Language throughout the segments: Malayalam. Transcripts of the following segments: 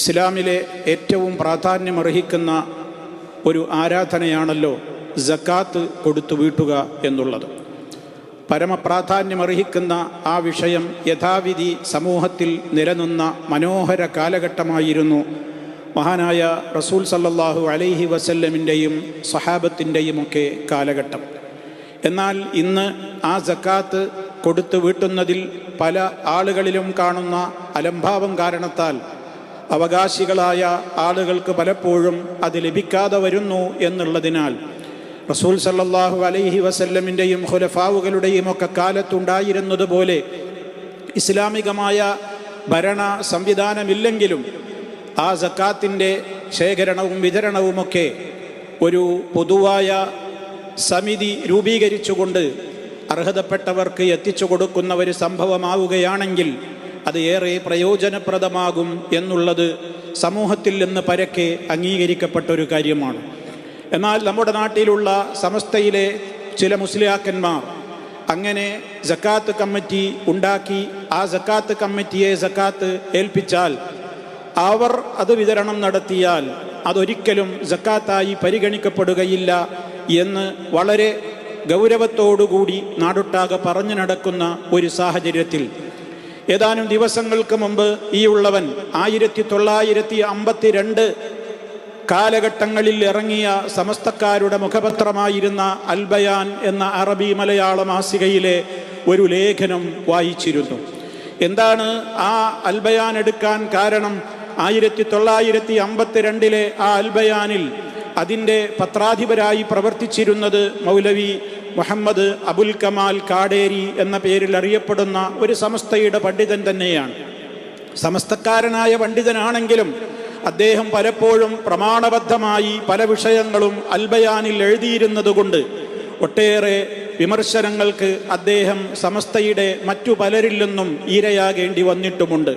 ഇസ്ലാമിലെ ഏറ്റവും പ്രാധാന്യമർഹിക്കുന്ന ഒരു ആരാധനയാണല്ലോ ജക്കാത്ത് കൊടുത്തു വീട്ടുക എന്നുള്ളത്. പരമപ്രാധാന്യമർഹിക്കുന്ന ആ വിഷയം യഥാവിധി സമൂഹത്തിൽ നിലനിന്ന മനോഹര കാലഘട്ടമായിരുന്നു. മഹാനായ റസൂൽ സല്ലാഹു അലൈഹി വസല്ലമിന്റെയും സഹാബത്തിന്റെയുമൊക്കെ കാലഘട്ടം. എന്നാൽ ഇന്ന് ആ ജക്കാത്ത് കൊടുത്തു വീട്ടുന്നതിൽ പല ആളുകളിലും കാണുന്ന അലംഭാവം കാരണത്താൽ അവകാശികളായ ആളുകൾക്ക് പലപ്പോഴും അത് ലഭിക്കാതെ വരുന്നു എന്നുള്ളതിനാൽ റസൂൽ സല്ലാഹു അലൈഹി വസല്ലമിന്റെയും ഹുലഫാവുകളുടെയും ഒക്കെ കാലത്തുണ്ടായിരുന്നതുപോലെ ഇസ്ലാമികമായ ഭരണ സംവിധാനമില്ലെങ്കിലും ആ സക്കാത്തിന്റെ ശേഖരണവും വിതരണവുമൊക്കെ ഒരു പൊതുവായ സമിതി രൂപീകരിച്ചുകൊണ്ട് അർഹതപ്പെട്ടവർക്ക് എത്തിച്ചു കൊടുക്കുന്ന ഒരു സംഭവമാവുകയാണെങ്കിൽ അത് ഏറെ പ്രയോജനപ്രദമാകും എന്നുള്ളത് സമൂഹത്തിൽ നിന്ന് പരക്കെ അംഗീകരിക്കപ്പെട്ട ഒരു കാര്യമാണ്. എന്നാൽ നമ്മുടെ നാട്ടിലുള്ള സമസ്തയിലെ ചില മുസ്ലിയാക്കന്മാർ അങ്ങനെ ജക്കാത്ത് കമ്മിറ്റി ഉണ്ടാക്കി ആ ജക്കാത്ത് കമ്മിറ്റിയെ ജക്കാത്ത് ഏൽപ്പിച്ചാൽ അവർ അത് വിതരണം നടത്തിയാൽ അതൊരിക്കലും ജക്കാത്തായി പരിഗണിക്കപ്പെടുകയില്ല എന്ന് വളരെ ഗൗരവത്തോടുകൂടി നാടൊട്ടാകെ പറഞ്ഞു നടക്കുന്ന ഒരു സാഹചര്യത്തിൽ ഏതാനും ദിവസങ്ങൾക്ക് മുമ്പ് ഈ ഉള്ളവൻ ആയിരത്തി തൊള്ളായിരത്തി അമ്പത്തിരണ്ട് കാലഘട്ടങ്ങളിൽ ഇറങ്ങിയ സമസ്തക്കാരുടെ മുഖപത്രമായിരുന്ന അൽബയാൻ എന്ന അറബി മലയാള മാസികയിലെ ഒരു ലേഖനം വായിച്ചിരുന്നു. എന്താണ് ആ അൽബയാൻ എടുക്കാൻ കാരണം? ആയിരത്തി തൊള്ളായിരത്തി അമ്പത്തിരണ്ടിലെ ആ അൽബയാനിൽ അതിന്റെ പത്രാധിപരായി പ്രവർത്തിച്ചിരുന്നത് മൗലവി മുഹമ്മദ് അബുൽ കമാൽ കാടേരി എന്ന പേരിൽ അറിയപ്പെടുന്ന ഒരു സമസ്തയുടെ പണ്ഡിതൻ തന്നെയാണ്. സമസ്തക്കാരനായ പണ്ഡിതനാണെങ്കിലും അദ്ദേഹം പലപ്പോഴും പ്രമാണബദ്ധമായി പല വിഷയങ്ങളും അൽബയാനിൽ എഴുതിയിരുന്നതുകൊണ്ട് ഒട്ടേറെ വിമർശനങ്ങൾക്ക് അദ്ദേഹം സമസ്തയുടെ മറ്റു പലരിൽ നിന്നും ഈരയാകേണ്ടി വന്നിട്ടുമുണ്ട്.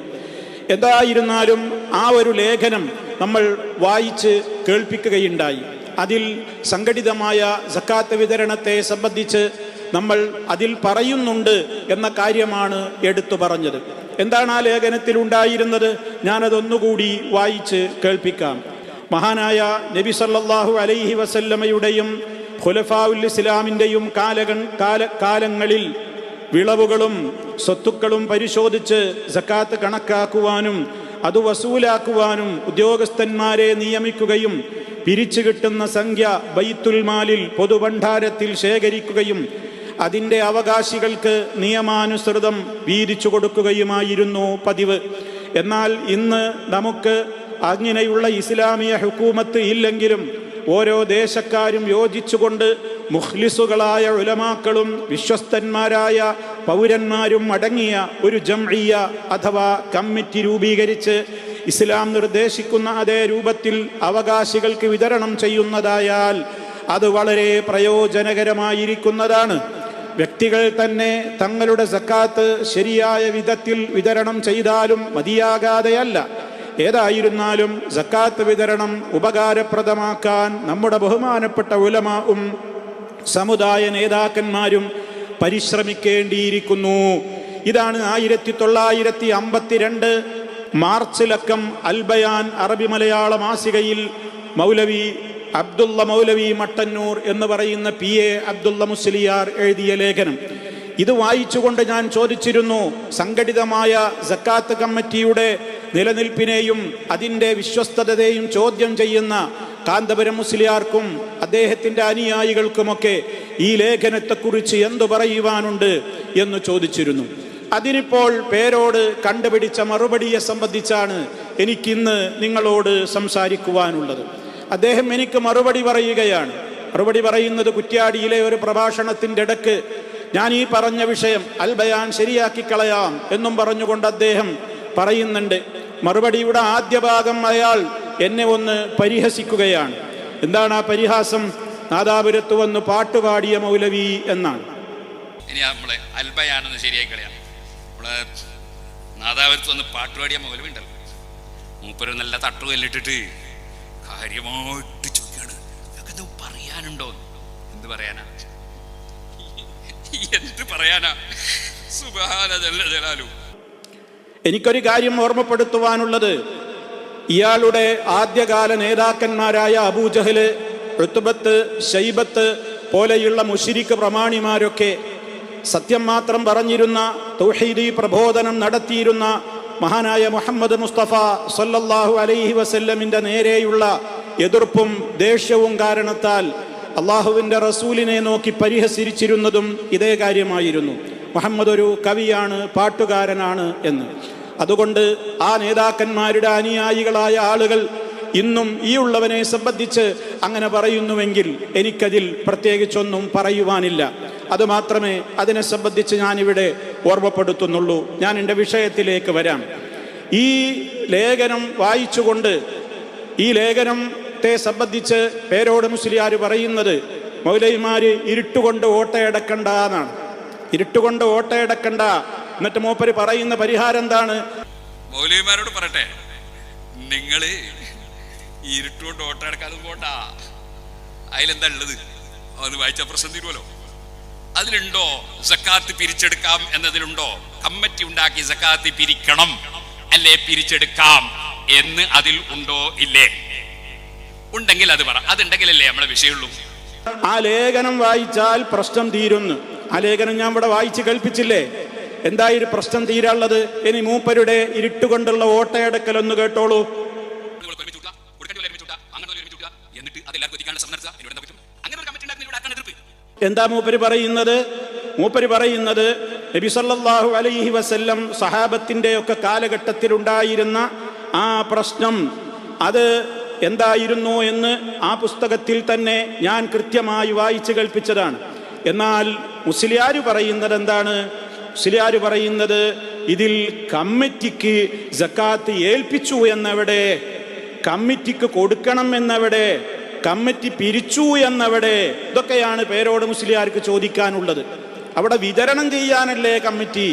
എന്തായിരുന്നാലും ആ ഒരു ലേഖനം നമ്മൾ വായിച്ച് കേൾപ്പിക്കുകയുണ്ടായി. അതിൽ സംഘടിതമായ സക്കാത്ത് വിതരണത്തെ സംബന്ധിച്ച് നമ്മൾ അതിൽ പറയുന്നുണ്ട് എന്ന കാര്യമാണ് എടുത്തു പറഞ്ഞത്. എന്താണ് ആ ലേഖനത്തിൽ ഉണ്ടായിരുന്നത്? ഞാനതൊന്നുകൂടി വായിച്ച് കേൾപ്പിക്കാം. മഹാനായ നബി സല്ലാഹു അലൈഹി വസല്ലമയുടെയും ഖുലഫാഉൽ ഇസ്ലാമിന്റെയും കാലകൾ കാല കാലങ്ങളിൽ വിളവുകളും സ്വത്തുക്കളും പരിശോധിച്ച് സക്കാത്ത് കണക്കാക്കുവാനും അത് വസൂലാക്കുവാനും ഉദ്യോഗസ്ഥന്മാരെ നിയമിക്കുകയും പിരിച്ചു കിട്ടുന്ന സംഖ്യ ബൈത്തുൽ മാലിൽ പൊതുഭണ്ഡാരത്തിൽ ശേഖരിക്കുകയും അതിന്റെ അവകാശികൾക്ക് നിയമാനുസൃതം വീതിച്ചു കൊടുക്കുകയുമായിരുന്നു പതിവ്. എന്നാൽ ഇന്ന് നമുക്ക് അങ്ങനെയുള്ള ഇസ്ലാമിയ ഹുക്കൂമത്ത് ഇല്ലെങ്കിലും ഓരോ ദേശക്കാരും യോജിച്ചുകൊണ്ട് മുഖ്ലിസുകളായ ഉലമാക്കളും വിശ്വസ്തന്മാരായ പൗരന്മാരും അടങ്ങിയ ഒരു ജംഇയ അഥവാ കമ്മിറ്റി രൂപീകരിച്ച് ഇസ്ലാം നിർദ്ദേശിക്കുന്ന അതേ രൂപത്തിൽ അവകാശികൾക്ക് വിതരണം ചെയ്യുന്നതായാൽ അത് വളരെ പ്രയോജനകരമായിരിക്കുന്നതാണ്. വ്യക്തികൾ തന്നെ തങ്ങളുടെ സക്കാത്ത് ശരിയായ വിധത്തിൽ വിതരണം ചെയ്താലും മതിയാകാതെയല്ല. ഏതായിരുന്നാലും സക്കാത്ത് വിതരണം ഉപകാരപ്രദമാക്കാൻ നമ്മുടെ ബഹുമാനപ്പെട്ട ഉലമാവും സമുദായ നേതാക്കന്മാരും പരിശ്രമിക്കേണ്ടിയിരിക്കുന്നു. ഇതാണ് ആയിരത്തി തൊള്ളായിരത്തി അമ്പത്തിരണ്ട് മാർച്ചിലക്കം അൽബയാൻ അറബി മലയാള മാസികയിൽ മൗലവി അബ്ദുള്ള മൗലവി മട്ടന്നൂർ എന്ന് പറയുന്ന പി. എ. അബ്ദുള്ള മുസ്ലിയാർ എഴുതിയ ലേഖനം. ഇത് വായിച്ചുകൊണ്ട് ഞാൻ ചോദിച്ചിരുന്നു സംഘടിതമായ സക്കാത്ത് കമ്മിറ്റിയുടെ നിലനിൽപ്പിനെയും അതിന്റെ വിശ്വസ്തതയെയും ചോദ്യം ചെയ്യുന്ന കാന്തപുരം മുസ്ലിയാർക്കും അദ്ദേഹത്തിന്റെ അനുയായികൾക്കുമൊക്കെ ഈ ലേഖനത്തെക്കുറിച്ച് എന്തു പറയുവാനുണ്ട് എന്ന് ചോദിച്ചിരുന്നു. അതിനിപ്പോൾ പേരോട് കണ്ടുപിടിച്ച മറുപടിയെ സംബന്ധിച്ചാണ് എനിക്കിന്ന് നിങ്ങളോട് സംസാരിക്കുവാനുള്ളത്. അദ്ദേഹം എനിക്ക് മറുപടി പറയുകയാണ്. മറുപടി പറയുന്നത് കുറ്റ്യാടിയിലെ ഒരു പ്രഭാഷണത്തിന്റെ ഇടയ്ക്ക് ഞാൻ ഈ പറഞ്ഞ വിഷയം അൽബയാൻ ശരിയാക്കി കളയാം എന്നും പറഞ്ഞുകൊണ്ട് അദ്ദേഹം പറയുന്നുണ്ട്. മറുപടിയുടെ ആദ്യ ഭാഗം അയാൾ എന്നെ ഒന്ന് പരിഹസിക്കുകയാണ്. എന്താണ് ആ പരിഹാസം? നാദാപുരത്ത് വന്ന് പാട്ടുപാടിയ മൗലവി എന്നാണ്. ഇനി നമ്മളെ അൽബയാനൊന്ന് ശരിയായി കളയാം. നമ്മളെ നാദാപുരത്ത് വന്ന് പാട്ടുപാടിയ മൗലവി ഉണ്ടല്ലോ. മൂപ്പര് നല്ല തട്ടുകല്ലിട്ടിട്ട് കാര്യമായിട്ട് ചോദിക്കാണ് എന്തോ പറയാനുണ്ടോ? എന്ത് പറയാനാ? എന്ത് പറയാനാ? സുബാന എനിക്കൊരു കാര്യം ഓർമ്മപ്പെടുത്തുവാനുള്ളത്. ഇയാളുടെ ആദ്യകാല നേതാക്കന്മാരായ അബൂജഹൽ ഋത്തുബത്ത് ഷൈബത്ത് പോലെയുള്ള മുഷിരിക്ക് പ്രമാണിമാരൊക്കെ സത്യം മാത്രം പറഞ്ഞിരുന്ന തൗഹീദി പ്രബോധനം നടത്തിയിരുന്ന മഹാനായ മുഹമ്മദ് മുസ്തഫ സല്ലല്ലാഹു അലൈഹി വസല്ലമിന്റെ നേരെയുള്ള എതിർപ്പും ദേഷ്യവും കാരണത്താൽ അള്ളാഹുവിന്റെ റസൂലിനെ നോക്കി പരിഹസിച്ചിരുന്നതും ഇതേ കാര്യമായിരുന്നു. മുഹമ്മദ് ഒരു കവിയാണ് പാട്ടുകാരനാണ് എന്ന്. അതുകൊണ്ട് ആ നേതാക്കന്മാരുടെ അനുയായികളായ ആളുകൾ ഇന്നും ഈ ഉള്ളവനെ സംബന്ധിച്ച് അങ്ങനെ പറയുന്നുവെങ്കിൽ എനിക്കതിൽ പ്രത്യേകിച്ചൊന്നും പറയുവാനില്ല. അതുമാത്രമേ അതിനെ സംബന്ധിച്ച് ഞാനിവിടെ ഓർമ്മപ്പെടുത്തുന്നുള്ളൂ. ഞാൻ എന്റെ വിഷയത്തിലേക്ക് വരാം. ഈ ലേഖനം വായിച്ചുകൊണ്ട് ഈ ലേഖനത്തെ സംബന്ധിച്ച് പേരോട് മുസ്ലിയാർ പറയുന്നത് മൗലൈമാര് ഇരുട്ടുകൊണ്ട് ഓട്ടയടക്കണ്ട എന്നാണ്. ഇരുട്ടുകൊണ്ട് ഓട്ടയടക്കണ്ട എന്നിട്ട് മൂപ്പര് പറയുന്ന പരിഹാരം എന്താണ്? മൗലവിമാരോട് പറയട്ടെ. നിങ്ങൾ ഇരുട്ടുകൊണ്ട് ഓട്ടം എടുക്കാതെ പോട്ടാ അതിലെന്താ ഉള്ളത്? അത് വായിച്ച പ്രശ്നം തീരുമല്ലോ അതിലുണ്ടോ? സക്കാത്ത് പിരിച്ചെടുക്കാം എന്നതിലുണ്ടോ? കമ്മിറ്റി ഉണ്ടാക്കി സക്കാത്ത് പിരിക്കണം അല്ലേ പിരിച്ചെടുക്കാം എന്ന് അതിൽ ഉണ്ടോ ഇല്ലേ? ഉണ്ടെങ്കിൽ അത് പറ. അതുണ്ടെങ്കിലല്ലേ നമ്മളെ വിഷയമുള്ളൂ. ആ ലേഖനം വായിച്ചാൽ പ്രശ്നം തീരുന്നു. ആ ലേഖനം ഞാൻ ഇവിടെ വായിച്ച് കേൾപ്പിച്ചില്ലേ? എന്താ ഒരു പ്രശ്നം തീരാനുള്ളത്? ഇനി മൂപ്പരുടെ ഇരുട്ടുകൊണ്ടുള്ള ഓട്ടയടക്കൽ ഒന്ന് കേട്ടോളൂ. എന്താ മൂപ്പര് പറയുന്നത്? മൂപ്പര് പറയുന്നത് നബി സല്ലല്ലാഹു അലൈഹി വസല്ലം സഹാബത്തിന്റെ ഒക്കെ കാലഘട്ടത്തിൽ ഉണ്ടായിരുന്ന ആ പ്രശ്നം അത് എന്തായിരുന്നു എന്ന് ആ പുസ്തകത്തിൽ തന്നെ ഞാൻ കൃത്യമായി വായിച്ചു കേൾപ്പിച്ചതാണ്. എന്നാൽ മുസ്ലിയാർ പറയുന്നത് എന്താണ്? മുസ്ലിയാർ പറയുന്നത് ഇതിൽ കമ്മിറ്റിക്ക് ജക്കാത്ത് ഏൽപ്പിച്ചു എന്നവിടെ കമ്മിറ്റിക്ക് കൊടുക്കണം എന്നവിടെ കമ്മിറ്റി പിരിച്ചു എന്നവിടെ ഇതൊക്കെയാണ് പേരോട് മുസ്ലിയാർക്ക് ചോദിക്കാനുള്ളത്. അവിടെ വിതരണം ചെയ്യാനല്ലേ കമ്മിറ്റി?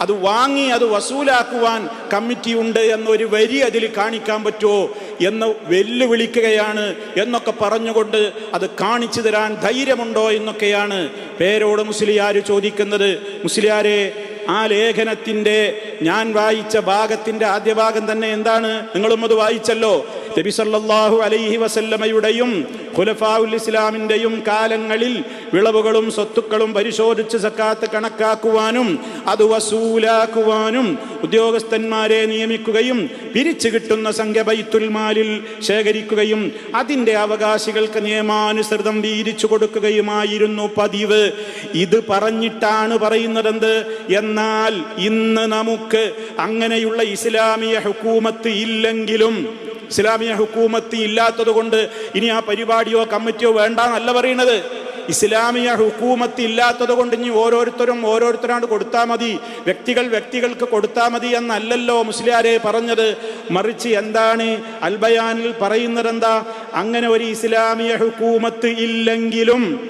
അത് വാങ്ങി അത് വസൂലാക്കുവാൻ കമ്മിറ്റി ഉണ്ട് എന്നൊരു വരി അതിൽ കാണിക്കാൻ പറ്റുമോ എന്ന് വെല്ലുവിളിക്കുകയാണ് എന്നൊക്കെ പറഞ്ഞുകൊണ്ട് അത് കാണിച്ചു തരാൻ ധൈര്യമുണ്ടോ എന്നൊക്കെയാണ് പേരോട് മുസ്ലിയാർ ചോദിക്കുന്നത്. മുസ്ലിയാരെ ആ ലേഖനത്തിന്റെ ഞാൻ വായിച്ച ഭാഗത്തിന്റെ ആദ്യ ഭാഗം തന്നെ എന്താണ്? നിങ്ങളും അത് വായിച്ചല്ലോ. നബി സല്ലല്ലാഹു അലൈഹി വസല്ലമയുടെയും ഖുലഫാഉൽ ഇസ്ലാമിന്റെയും കാലങ്ങളിൽ വിളവുകളും സ്വത്തുക്കളും പരിശോധിച്ച് സക്കാത്ത് കണക്കാക്കുവാനും അത് വസൂലാക്കുവാനും ഉദ്യോഗസ്ഥന്മാരെ നിയമിക്കുകയും പിരിച്ചു കിട്ടുന്ന സംഖ്യ ബൈത്തുൽ മാലിൽ ശേഖരിക്കുകയും അതിന്റെ അവകാശികൾക്ക് നിയമാനുസൃതം വീതിച്ചു കൊടുക്കുകയുമായിരുന്നു പതിവ്. ഇത് പറഞ്ഞിട്ടാണ് പറയുന്നതെന്ത്? എന്നാൽ ഇന്ന് നമുക്ക് അങ്ങനെയുള്ള ഇസ്ലാമിയ ഹുക്കൂമത്ത് ഇല്ലെങ്കിലും ഇസ്ലാമിയ ഹുക്കൂമത്തി ഇല്ലാത്തത് കൊണ്ട് ഇനി ആ പരിപാടിയോ കമ്മിറ്റിയോ വേണ്ട വേണ്ടെന്നല്ല പറയുന്നത്. ഇസ്ലാമിയ ഹുക്കൂമത്ത് ഇല്ലാത്തത് കൊണ്ട് ഇനി ഓരോരുത്തരും ഓരോരുത്തരാണ് കൊടുത്താൽ മതി. വ്യക്തികൾ വ്യക്തികൾക്ക് കൊടുത്താൽ മതി എന്നല്ലല്ലോ മുസ്ലിയാരെ പറഞ്ഞത്. മറിച്ച് എന്താണ്? അൽബയാനിൽ പറയുന്നത് എന്താ അങ്ങനെ ഒരു ഇസ്ലാമിയ ഹുക്കൂമത്ത് ഇല്ലെങ്കിലും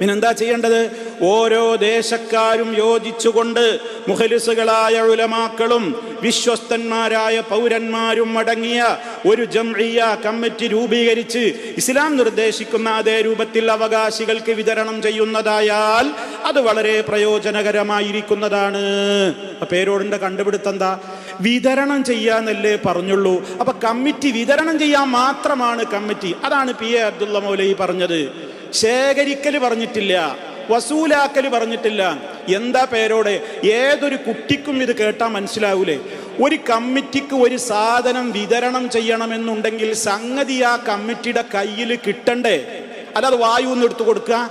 പിന്നെന്താ ചെയ്യേണ്ടത്? ഓരോ ദേശക്കാരും യോജിച്ചുകൊണ്ട് മുഖലിസുകളായ ഉലമാക്കളും വിശ്വസ്തന്മാരായ പൗരന്മാരും അടങ്ങിയ ഒരു ജംഇയ കമ്മിറ്റി രൂപീകരിച്ച് ഇസ്ലാം നിർദ്ദേശിക്കുന്ന അതേ രൂപത്തിൽ അവകാശികൾക്ക് വിതരണം ചെയ്യുന്നതായാൽ അത് വളരെ പ്രയോജനകരമായിരിക്കുന്നതാണ്. പേരോടിന്റെ കണ്ടുപിടുത്തം എന്താ? വിതരണം ചെയ്യാന്നല്ലേ പറഞ്ഞുള്ളൂ. അപ്പൊ കമ്മിറ്റി വിതരണം ചെയ്യാൻ മാത്രമാണ് കമ്മിറ്റി. അതാണ് പി എ അബ്ദുള്ള മൗലൈ പറഞ്ഞത്. ശേഖരിക്കൽ പറഞ്ഞിട്ടില്ല വസൂലാക്കൽ പറഞ്ഞിട്ടില്ല. എന്താ പേരോടെ? ഏതൊരു കുട്ടിക്കും ഇത് കേട്ടാൽ മനസ്സിലാവൂലേ? ഒരു കമ്മിറ്റിക്ക് ഒരു സാധനം വിതരണം ചെയ്യണമെന്നുണ്ടെങ്കിൽ സംഗതി ആ കമ്മിറ്റിയുടെ കയ്യിൽ കിട്ടണ്ടേ? അല്ലാതെ വായു ഒന്ന് എടുത്തു കൊടുക്കുക?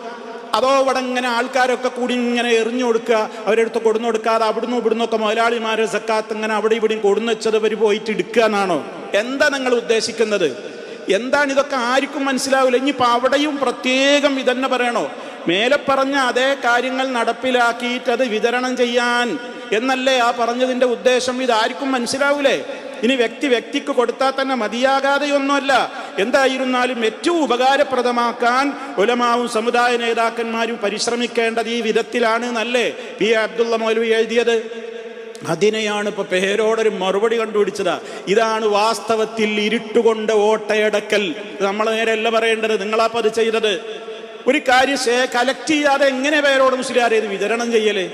അതോ ഇവിടെ ഇങ്ങനെ ആൾക്കാരൊക്കെ കൂടി ഇങ്ങനെ എറിഞ്ഞു കൊടുക്കുക? അവരെടുത്ത് കൊടുന്നു കൊടുക്കാതെ അവിടുന്ന് ഇവിടുന്ന് ഒക്കെ മുതലാളിമാരെ സക്കാത്ത് ഇങ്ങനെ അവിടെ ഇവിടെയും കൊടുന്നു വെച്ചത് അവർ പോയിട്ട് എടുക്കുക എന്നാണോ? എന്താ നിങ്ങൾ ഉദ്ദേശിക്കുന്നത്? എന്താണ് ഇതൊക്കെ ആർക്കും മനസ്സിലാവില്ല. ഇനിയിപ്പോൾ അവിടെയും പ്രത്യേകം ഇതന്നെ പറയണോ? മേലെ പറഞ്ഞ അതേ കാര്യങ്ങൾ നടപ്പിലാക്കിയിട്ട് അത് വിതരണം ചെയ്യാൻ എന്നല്ലേ ആ പറഞ്ഞതിന്റെ ഉദ്ദേശം? ഇതാർക്കും മനസ്സിലാവൂലേ? ഇനി വ്യക്തി വ്യക്തിക്ക് കൊടുത്താൽ തന്നെ മതിയാകാതെയൊന്നുമല്ല. എന്തായിരുന്നാലും ഏറ്റവും ഉപകാരപ്രദമാക്കാൻ ഉലമാവും സമുദായ നേതാക്കന്മാരും പരിശ്രമിക്കേണ്ടത് ഈ വിധത്തിലാണ് എന്നല്ലേ പി അബ്ദുള്ള മൗലവി എഴുതിയത്? അതിനെയാണ് ഇപ്പൊ പേരോടൊരു മറുപടി കണ്ടുപിടിച്ചത്. ഇതാണ് വാസ്തവത്തിൽ ഇരുട്ടുകൊണ്ട് ഓട്ടയടക്കൽ. നമ്മൾ നേരെ നേരെയല്ല പറയേണ്ടത് നിങ്ങളാപ്പ അത് ചെയ്തത്. ഒരു കാര്യം കലക്ട് ചെയ്യാതെ എങ്ങനെ പേരോട് മുസ്ലിയാർ ഇത് വിതരണം ചെയ്യലേ?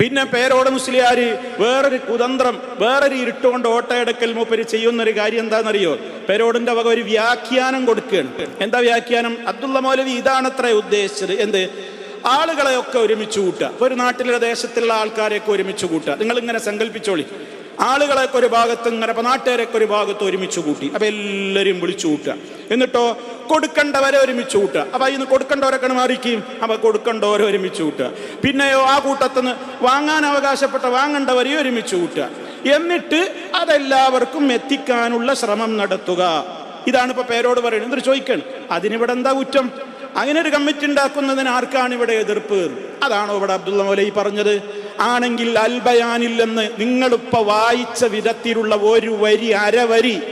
പിന്നെ പേരോട് മുസ്ലിയാർ വേറൊരു കുതന്ത്രം വേറൊരു ഇരുട്ടുകൊണ്ട് ഓട്ടയടക്കൽ മൂപ്പര് ചെയ്യുന്ന ഒരു കാര്യം എന്താണെന്നറിയോ? പേരോടിന്റെ വക ഒരു വ്യാഖ്യാനം കൊടുക്കുകയാണ്. എന്താ വ്യാഖ്യാനം? അബ്ദുള്ള മൗലവി ഇതാണത്രേ ഉദ്ദേശിച്ചത്. എന്ത്? ആളുകളെയൊക്കെ ഒരുമിച്ച് കൂട്ടുക. ഒരു നാട്ടിലെ ദേശത്തുള്ള ആൾക്കാരെയൊക്കെ ഒരുമിച്ച് കൂട്ടുക. നിങ്ങൾ ഇങ്ങനെ സങ്കല്പിച്ചോളി. ആളുകളെയൊക്കെ ഒരു ഭാഗത്ത് ഇങ്ങനെ അപ്പൊ നാട്ടുകാരൊക്കെ ഒരു ഭാഗത്ത് ഒരുമിച്ച് കൂട്ടി. അപ്പൊ എല്ലാവരും വിളിച്ചു കൂട്ടുക. എന്നിട്ടോ കൊടുക്കേണ്ടവരെ ഒരുമിച്ച് കൂട്ടുക. അപ്പൊ ഇന്ന് കൊടുക്കേണ്ടവരൊക്കെ മാറിക്കും അപ്പൊ കൊടുക്കേണ്ടവരെ ഒരുമിച്ച് കൂട്ടുക. പിന്നെയോ ആ കൂട്ടത്തിന് വാങ്ങാൻ അവകാശപ്പെട്ട വാങ്ങേണ്ടവരെ ഒരുമിച്ച് കൂട്ടുക. എന്നിട്ട് അതെല്ലാവർക്കും എത്തിക്കാനുള്ള ശ്രമം നടത്തുക. ഇതാണ് ഇപ്പൊ പേരോട് പറയുന്നത്. എന്നിട്ട് ചോദിക്കണം അതിനിവിടെ എന്താ കുറ്റം? അങ്ങനെ ഒരു കമ്മിറ്റി ഉണ്ടാക്കുന്നതിന് ആർക്കാണ് ഇവിടെ എതിർപ്പ്? അതാണോ ഇവിടെ അബ്ദുള്ള മൗലൈ പറഞ്ഞത്. ആണെങ്കിൽ അൽബയാനില്ലെന്ന് നിങ്ങളിപ്പോ വായിച്ച വിധത്തിലുള്ള ഒരു വരി അരവരി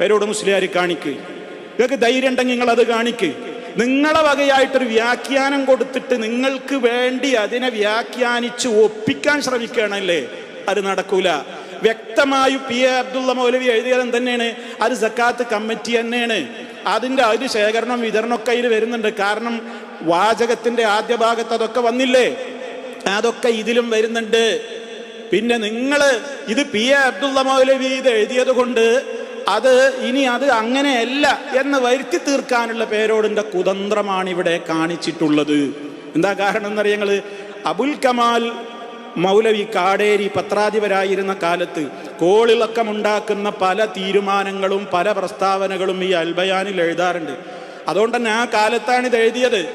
പേരോട് മുസ്ലിയാർ കാണിക്ക്. നിങ്ങൾക്ക് ധൈര്യം ഉണ്ടെങ്കിൽ നിങ്ങൾ അത് കാണിക്ക്. നിങ്ങളെ വകയായിട്ടൊരു വ്യാഖ്യാനം കൊടുത്തിട്ട് നിങ്ങൾക്ക് വേണ്ടി അതിനെ വ്യാഖ്യാനിച്ച് ഒപ്പിക്കാൻ ശ്രമിക്കുകയാണല്ലേ? അത് നടക്കൂല. വ്യക്തമായി പി എ അബ്ദുള്ള മൗലവി എഴുതിയത് തന്നെയാണ് അത് സക്കാത്ത് കമ്മിറ്റി തന്നെയാണ്. അതിന്റെ അതിന് ശേഖരണം വിതരണമൊക്കെ അതിൽ വരുന്നുണ്ട്. കാരണം വാചകത്തിന്റെ ആദ്യ ഭാഗത്ത് അതൊക്കെ വന്നില്ലേ? അതൊക്കെ ഇതിലും വരുന്നുണ്ട്. പിന്നെ നിങ്ങൾ ഇത് പി എ അബ്ദുള്ള മൗലവി ഇത് എഴുതിയത് കൊണ്ട് അത് ഇനി അത് അങ്ങനെയല്ല എന്ന് വരുത്തി തീർക്കാനുള്ള പേരോടിന്റെ കുതന്ത്രമാണ് ഇവിടെ കാണിച്ചിട്ടുള്ളത്. എന്താ കാരണം എന്നറിയങ്ങൾ അബുൽ കമാൽ മൗലവി കാടേരി പത്രാധിപരായിരുന്ന കാലത്ത് കോളിളക്കമുണ്ടാക്കുന്ന പല തീരുമാനങ്ങളും പല പ്രസ്താവനകളും ഈ അൽബയാനിൽ എഴുതാറുണ്ട്. അതുകൊണ്ട് തന്നെ ആ കാലത്താണ് ഇത് എഴുതിയത്.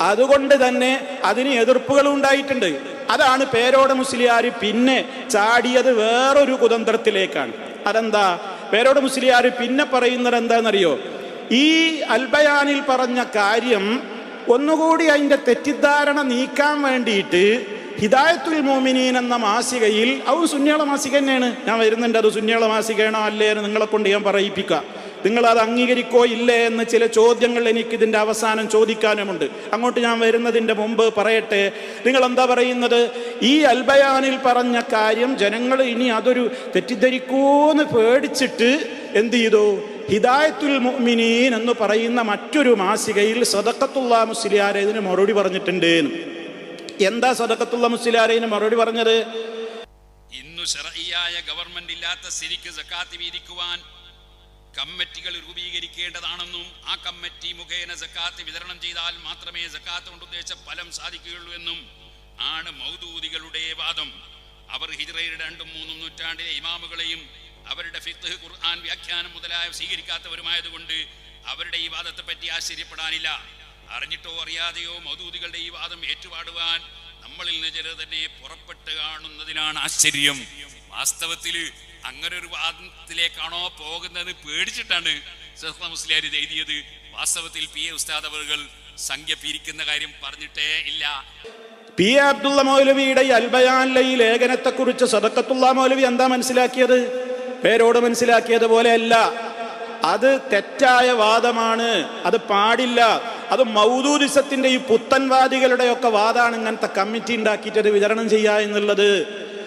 അതുകൊണ്ട് തന്നെ അതിന് എതിർപ്പുകളും ഉണ്ടായിട്ടുണ്ട്. അതാണ് പേരോട് മുസ്ലിയാർ പിന്നെ ചാടിയത് വേറൊരു കുതന്ത്രത്തിലേക്കാണ്. അതെന്താ? പേരോട് മുസ്ലിയാർ പിന്നെ പറയുന്നത് എന്താണെന്നറിയോ? ഈ അൽബയാനിൽ പറഞ്ഞ കാര്യം ഒന്നുകൂടി അതിന്റെ തെറ്റിദ്ധാരണ നീക്കാൻ വേണ്ടിയിട്ട് ഹിദായത്തുൽ മോമിനീൻ എന്ന മാസികയിൽ അത് സുന്യാള മാസിക തന്നെയാണ്. ഞാൻ വരുന്നുണ്ട്. അത് സുന്യാള മാസികയാണോ. അല്ലേ എന്ന് നിങ്ങളെ കൊണ്ട് ഞാൻ പറയിപ്പിക്കാം നിങ്ങൾ അത് അംഗീകരിക്കോ ഇല്ലേ എന്ന് ചില ചോദ്യങ്ങൾ എനിക്ക് ഇതിന്റെ അവസാനം ചോദിക്കാനുമുണ്ട്. അങ്ങോട്ട് ഞാൻ വരുന്നതിന്റെ മുമ്പ് പറയട്ടെ. നിങ്ങൾ എന്താ പറയുന്നത്? ഈ അൽബയാനിൽ പറഞ്ഞ കാര്യം ജനങ്ങൾ ഇനി അതൊരു തെറ്റിദ്ധരിക്കൂന്ന് പേടിച്ചിട്ട് എന്ത് ചെയ്തു? ഹിദായത്തുൽ മുഅ്മിനീൻ എന്ന് പറയുന്ന മറ്റൊരു മാസികയിൽ സദക്കത്തുള്ള മുസ്ലിയാരെ ഇതിന് മറുപടി പറഞ്ഞിട്ടുണ്ട്. എന്താ സദക്കത്തുള്ള മുസ്ലിയാരേന് മറുപടി പറഞ്ഞത്? ഇന്നു ശരയ്യായ ഗവൺമെന്റ് ഇല്ലാത്ത സ്ഥിതിക്ക് സക്കാത്ത് വീതിക്കുവാൻ കമ്മിറ്റികൾ രൂപീകരിക്കേണ്ടതാണെന്നും ആ കമ്മിറ്റി മുഖേന സക്കാത്ത് വിതരണം ചെയ്താൽ മാത്രമേ സക്കാത്ത് കൊണ്ട് ഉദ്ദേശിച്ച ഫലം സാധിക്കുകയുള്ളൂ എന്നും ആണ് മൗദൂദികളുടെ വാദം. അവർ ഹിജ്റയുടെ രണ്ടും മൂന്നും നൂറ്റാണ്ടിലെ ഇമാമുകളെയും അവരുടെ ഫിഖ് ഖുർആൻ വ്യാഖ്യാനം മുതലായ സ്വീകരിക്കാത്തവരുമായതുകൊണ്ട് അവരുടെ ഈ വാദത്തെ പറ്റി ആശ്ചര്യപ്പെടാനില്ല. അറിഞ്ഞിട്ടോ അറിയാതെയോ മൗദൂദികളുടെ ഈ വാദം ഏറ്റുപാടുവാൻ നമ്മളിൽ നിന്ന് ചിലർ തന്നെ പുറപ്പെട്ട് കാണുന്നതിനാണ് ആശ്ചര്യം. വാസ്തവത്തിൽ അങ്ങനെ ഒരു വാദത്തിലേക്കാണോ പോകുന്നത് പേടിച്ചിട്ടാണ് മുസ്ലിയാർ ഇത് എഴുതിയത്. വാസ്തവത്തിൽ പി എ ഉസ്താദ് അവർ സംഖ്യ പിരിക്കുന്ന കാര്യം പറഞ്ഞിട്ടേ ഇല്ല. പി എ അബ്ദുള്ള മൗലവിയുടെ അൽബയാനിലെ ഈ ലേഖനത്തെക്കുറിച്ച് സദക്കത്തുള്ള മൗലവി എന്താ മനസ്സിലാക്കിയത്? പേരോട് മനസ്സിലാക്കിയത് പോലെയല്ല അത് തെറ്റായ വാദമാണ്. അത് പാടില്ല. അത് മൗദൂദിസത്തിന്റെ ഈ പുത്തൻവാദികളുടെ ഒക്കെ വാദമാണ് ഇങ്ങനത്തെ കമ്മിറ്റി ഉണ്ടാക്കിയിട്ട് അത് വിതരണം ചെയ്യുക എന്നുള്ളത്.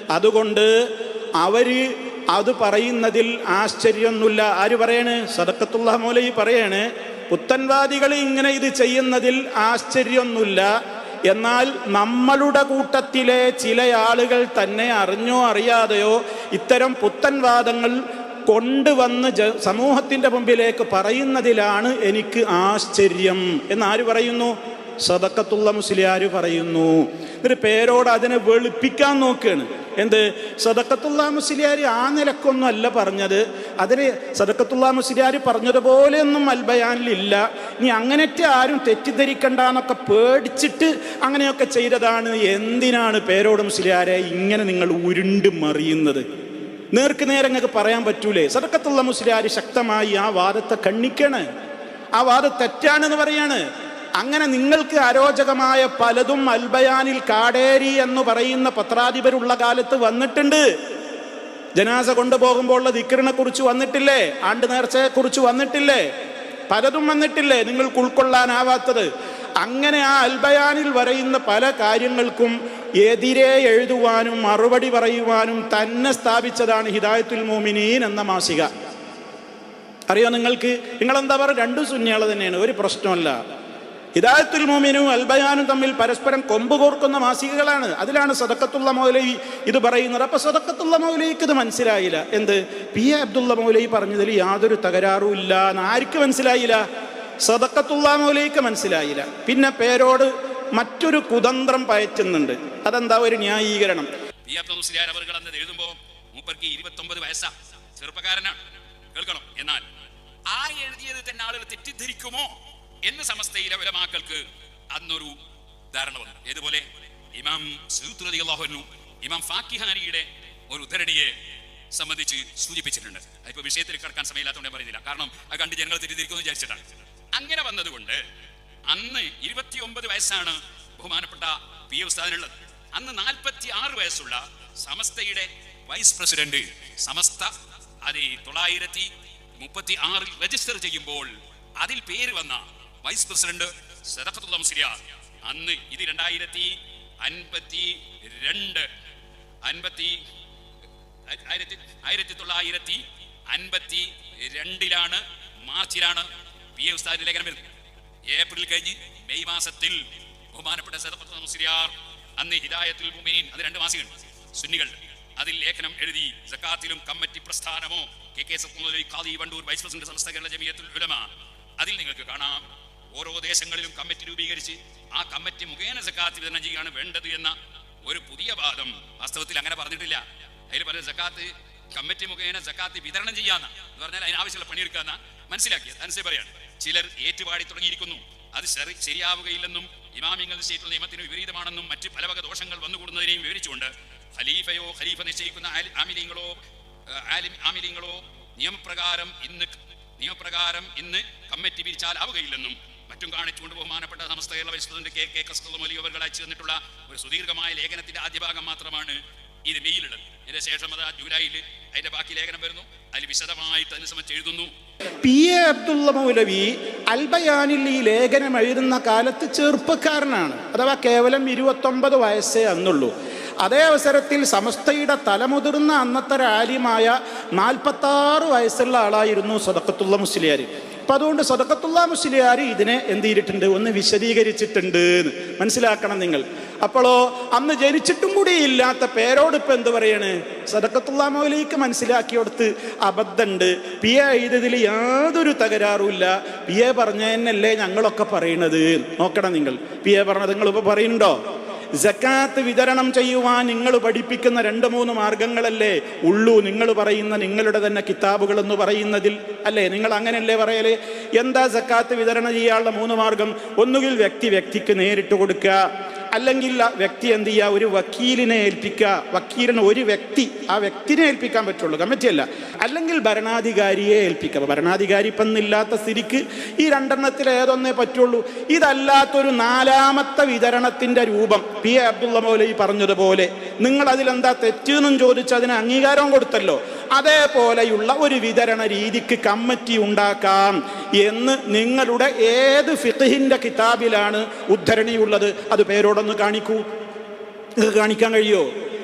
അതുകൊണ്ട് അവർ അത് പറയുന്നതിൽ ആശ്ചര്യമൊന്നുമില്ല. ആര് പറയണ്? സദക്കത്തുള്ള മൂലയി പറയാണ് പുത്തൻവാദികൾ ഇങ്ങനെ ഇത് ചെയ്യുന്നതിൽ ആശ്ചര്യമൊന്നുമില്ല. എന്നാൽ നമ്മളുടെ കൂട്ടത്തിലെ ചില ആളുകൾ തന്നെ അറിഞ്ഞോ അറിയാതെയോ ഇത്തരം പുത്തൻവാദങ്ങൾ കൊണ്ടുവന്ന് സമൂഹത്തിന്റെ മുമ്പിലേക്ക് പറയുന്നതിലാണ് എനിക്ക് ആശ്ചര്യം. എന്നാര് പറയുന്നു? സദക്കത്തുള്ള മുസ്ലിയാർ പറയുന്നു. എന്നിട്ട് പേരോട് അതിനെ വെളുപ്പിക്കാൻ നോക്കുകയാണ് എന്ത്? സദക്കത്തുള്ള മുസ്ലിയാർ ആ നിലക്കൊന്നും അല്ല പറഞ്ഞത്. അതിന് സദക്കത്തുള്ള മുസ്ലിയാർ പറഞ്ഞതുപോലെയൊന്നും അൽബയാനിലില്ല ഇനി അങ്ങനത്തെ ആരും തെറ്റിദ്ധരിക്കണ്ട എന്നൊക്കെ പേടിച്ചിട്ട് അങ്ങനെയൊക്കെ ചെയ്തതാണ്. എന്തിനാണ് പേരോട് മുസ്ലിയാരെ ഇങ്ങനെ നിങ്ങൾ ഉരുണ്ട് മറിയുന്നത്? നേർക്ക് നേരെ നിങ്ങൾക്ക് പറയാൻ പറ്റൂലേ. സദക്കത്തുള്ള മുസ്ലിയാർ ശക്തമായി ആ വാദത്തെ കണ്ണിക്കാണ് ആ വാദം തെറ്റാണെന്ന് പറയാണ്. അങ്ങനെ നിങ്ങൾക്ക് അരോചകമായ പലതും അൽബയാനിൽ കാടേരി എന്ന് പറയുന്ന പത്രാധിപരുള്ള കാലത്ത് വന്നിട്ടുണ്ട്. ജനാസ കൊണ്ടുപോകുമ്പോൾ ഉള്ള ദിക്കറിനെ കുറിച്ച് വന്നിട്ടില്ലേ? ആണ്ട് നേർച്ചയെ കുറിച്ച് വന്നിട്ടില്ലേ? പലതും വന്നിട്ടില്ലേ? നിങ്ങൾക്ക് ഉൾക്കൊള്ളാനാവാത്തത്. അങ്ങനെ ആ അൽബയാനിൽ പറയുന്ന പല കാര്യങ്ങൾക്കും എതിരെ എഴുതുവാനും മറുപടി പറയുവാനും തന്നെ സ്ഥാപിച്ചതാണ് ഹിദായത്തുൽ മോമിനീൻ എന്ന മാസിക. അറിയോ നിങ്ങൾക്ക്? നിങ്ങൾ എന്താ പറയുക? രണ്ടും ശൂന്യാൾ തന്നെയാണ്. ഒരു പ്രശ്നമല്ല ഹിദായത്തുൽ മോമിനും അൽബയാനും തമ്മിൽ പരസ്പരം കൊമ്പ് കോർക്കുന്ന മാസികകളാണ്. അതിലാണ് സദക്കത്തുള്ള മൗലൈ ഇത് പറയുന്നത്. അപ്പൊ സദക്കത്തുള്ള മൗലൈക്ക് ഇത് മനസ്സിലായില്ല. എന്ത്? പി എ അബ്ദുള്ള മൗലൈ പറഞ്ഞതിൽ യാതൊരു തകരാറും ഇല്ല എന്ന് ആർക്ക് മനസ്സിലായില്ല? സദക്കത്തുള്ള മൗലവിക്ക് മനസ്സിലായില്ല. പിന്നെ പേരോട് മറ്റൊരു കുതന്ത്രം പയറ്റുന്നുണ്ട്. അതെന്താ? ഒരു ന്യായീകരണം. പി അവർ അന്ന് എഴുതുമ്പോ മൂപ്പർക്ക് ഇരുപത്തൊമ്പത് വയസ്സാ. ചെറുപ്പക്കാരനാണ്. കേൾക്കണം. എന്നാൽ ആ എഴുതിയത് തന്നെ ആളുകൾ തെറ്റിദ്ധരിക്കുമോ എന്ന് സമസ്തയിലെ ഉലമാക്കൾക്ക് അന്നൊരു ധാരണ വന്നു. ഏതുപോലെ? ഇമാം റളിയല്ലാഹു അൻഹു ഇമാം ഫാക്കിഹാനിയുടെ ഒരു ഉദ്ധരണിയെ സംബന്ധിച്ച് സൂചിപ്പിച്ചിട്ടുണ്ട്. അതിപ്പോ വിഷയത്തിൽ കിടക്കാൻ സമയമില്ലാത്തതുകൊണ്ട് പറയുന്നില്ല. കാരണം അത് കണ്ട് ജനങ്ങൾ തെറ്റിദ്ധരിക്കുമെന്ന് വിചാരിച്ചിട്ടാണ്. അങ്ങനെ വന്നതുകൊണ്ട് അന്ന് ഇരുപത്തിയൊമ്പത് വയസ്സാണ് ബഹുമാനപ്പെട്ട പി എ ഉസ്താദിനുള്ളത്. അന്ന് നാൽപ്പത്തി ആറ് വയസ്സുള്ള സമസ്തയുടെ വൈസ് പ്രസിഡന്റ് സമസ്ത അത് തൊള്ളായിരത്തി മുപ്പത്തി ആറിൽ രജിസ്റ്റർ ചെയ്യുമ്പോൾ അതിൽ പേര് വന്ന വൈസ് പ്രസിഡന്റ് സദഖത്തുള്ള മുസ്ലിയാർ അന്ന് ഇത് രണ്ടായിരത്തി അൻപത്തി രണ്ട് അൻപത്തി ആയിരത്തി ആയിരത്തി തൊള്ളായിരത്തി അൻപത്തി രണ്ടിലാണ് മാർച്ചിലാണ് പി എ ഉസ്താദിന്റെ ലേഖനം വരുന്നു ഏപ്രിൽ കഴിഞ്ഞ് മെയ് മാസത്തിൽ ബഹുമാനപ്പെട്ട മുസ്ലിയാർ അന്ന് ഹിദായത്തുൽ മുഅ്മിനീൻ അത് രണ്ട് മാസികൾ സുന്നികൾ അതിൽ ലേഖനം എഴുതി സക്കാത്തിലും കമ്മിറ്റി പ്രസ്ഥാനമോ കെ കെ ഖാദി വണ്ടൂർ വൈസ് പ്രസിഡന്റ് സമസ്ത കേരള ജമിയത്തുൽ ഉലമ അതിൽ നിങ്ങൾക്ക് കാണാം. ഓരോ ദേശങ്ങളിലും കമ്മിറ്റി രൂപീകരിച്ച് ആ കമ്മിറ്റി മുഖേന സക്കാത്ത് വിതരണം ചെയ്യുകയാണ് വേണ്ടത് എന്ന ഒരു പുതിയ വാദം വാസ്തവത്തിൽ അങ്ങനെ പറഞ്ഞിട്ടില്ല. അതിൽ പറഞ്ഞ സക്കാത്ത് കമ്മിറ്റി മുഖേന സക്കാത്ത് വിതരണം ചെയ്യാന്ന് എന്ന് പറഞ്ഞാൽ അതിനാവശ്യമുള്ള പണിയെടുക്കാന്ന മനസ്സിലാക്കിയത്. അനുസരിച്ച് പറയാണ്. ചിലർ ഏറ്റുപാടി തുടങ്ങിയിരിക്കുന്നു. അത് ശരി- ശരിയാവുകയില്ലെന്നും ഇമാമിങ്ങൾ നിശ്ചയിക്കുന്ന നിയമത്തിന് വിപരീതമാണെന്നും മറ്റ് പല വക ദോഷങ്ങൾ വന്നുകൂടുന്നതിനെയും വിവരിച്ചുകൊണ്ട് ഖലീഫയോ ഖലീഫ നിശ്ചയിക്കുന്ന ആമിലിങ്ങളോ ആമിലിങ്ങളോ നിയമപ്രകാരം ഇന്ന് നിയമപ്രകാരം ഇന്ന് കമ്മിറ്റി പിരിച്ചാൽ ആവുകയില്ലെന്നും മറ്റും കാണിച്ചുകൊണ്ട് ബഹുമാനപ്പെട്ട സമസ്ത കേരള വിശ്വസിന്റെ കെ കെ കസ്തുമലി അവർ അയച്ചു തന്നിട്ടുള്ള ഒരു സുദീർഘമായ ലേഖനത്തിന്റെ ആദ്യ ഭാഗം മാത്രമാണ് ഇത് മെയിലിടൽ ഇതിന്റെ ശേഷം അത് ജൂലൈയിൽ അതിന്റെ ബാക്കി ലേഖനം വരുന്നു. അതിൽ വിശദമായിട്ട് അതിനെ സംബന്ധിച്ച് എഴുതുന്നു. പി എ അബ്ദുള്ള മൗലവി അൽബയാനിൽ ഈ ലേഖനം എഴുതുന്ന കാലത്ത് ചെറുപ്പക്കാരനാണ്. അഥവാ കേവലം ഇരുപത്തൊമ്പത് വയസ്സേ അന്നുള്ളൂ. അതേ അവസരത്തിൽ സമസ്തയുടെ തലമുതിർന്ന അന്നത്തെ ആലിമായ നാൽപ്പത്താറ് വയസ്സുള്ള ആളായിരുന്നു സദക്കത്തുള്ള മുസ്ലിയാർ അപ്പം അതുകൊണ്ട് സ്വതക്കത്തുള്ള മുസ്ലിയാർ ഇതിനെ എന്ത് ചെയ്തിട്ടുണ്ട്? ഒന്ന് വിശദീകരിച്ചിട്ടുണ്ട് മനസ്സിലാക്കണം നിങ്ങൾ. അപ്പോഴോ അന്ന് ജനിച്ചിട്ടും കൂടി ഇല്ലാത്ത പേരോട് ഇപ്പം എന്ത് പറയാണ്? സദക്കത്തുള്ള മൗലിക്ക് മനസ്സിലാക്കി കൊടുത്ത് അബദ്ധമുണ്ട് പി എ എഴുതിയതിൽ യാതൊരു തകരാറുമില്ല പി എ പറഞ്ഞതന്നല്ലേ ഞങ്ങളൊക്കെ പറയണത് നോക്കണം നിങ്ങൾ. പി എ പറഞ്ഞത് നിങ്ങൾ ഇപ്പോൾ പറയുന്നുണ്ടോ? ജക്കാത്ത് വിതരണം ചെയ്യുവാൻ നിങ്ങൾ പഠിപ്പിക്കുന്ന രണ്ട് മൂന്ന് മാർഗങ്ങളല്ലേ ഉള്ളൂ. നിങ്ങൾ പറയുന്ന നിങ്ങളുടെ തന്നെ കിതാബുകൾ എന്ന് പറയുന്നതിൽ അല്ലേ? നിങ്ങൾ അങ്ങനെയല്ലേ പറയലേ? എന്താ ജക്കാത്ത് വിതരണം ചെയ്യാനുള്ള മൂന്ന് മാർഗം? ഒന്നുകിൽ വ്യക്തി വ്യക്തിക്ക് നേരിട്ട് കൊടുക്കുക. അല്ലെങ്കിൽ ആ വ്യക്തി എന്ത് ചെയ്യുക? ഒരു വക്കീലിനെ ഏൽപ്പിക്കുക. വക്കീലിന് ഒരു വ്യക്തി ആ വ്യക്തിനെ ഏൽപ്പിക്കാൻ പറ്റുള്ളൂ. കമ്മിറ്റിയല്ല. അല്ലെങ്കിൽ ഭരണാധികാരിയെ ഏൽപ്പിക്കുക. ഭരണാധികാരി ഇപ്പം സ്ഥിതിക്ക് ഈ രണ്ടെണ്ണത്തിൽ ഏതൊന്നേ പറ്റുള്ളൂ. ഇതല്ലാത്തൊരു നാലാമത്തെ വിതരണത്തിന്റെ രൂപം പി എ അബ്ദുള്ള മൗലവി പറഞ്ഞതുപോലെ നിങ്ങൾ അതിലെന്താ തെറ്റെന്നും ചോദിച്ച് അതിന് അംഗീകാരം കൊടുത്തല്ലോ. അതേപോലെയുള്ള ഒരു വിതരണ രീതിക്ക് കമ്മിറ്റി ഉണ്ടാക്കാം എന്ന് നിങ്ങളുടെ ഏത് ഫിഖിന്റെ കിതാബിലാണ് ഉദ്ധരണിയുള്ളത്? അത് പേരോടൊന്ന് കാണിക്കൂ. നിങ്ങൾക്ക് കാണിക്കാൻ കഴിയോ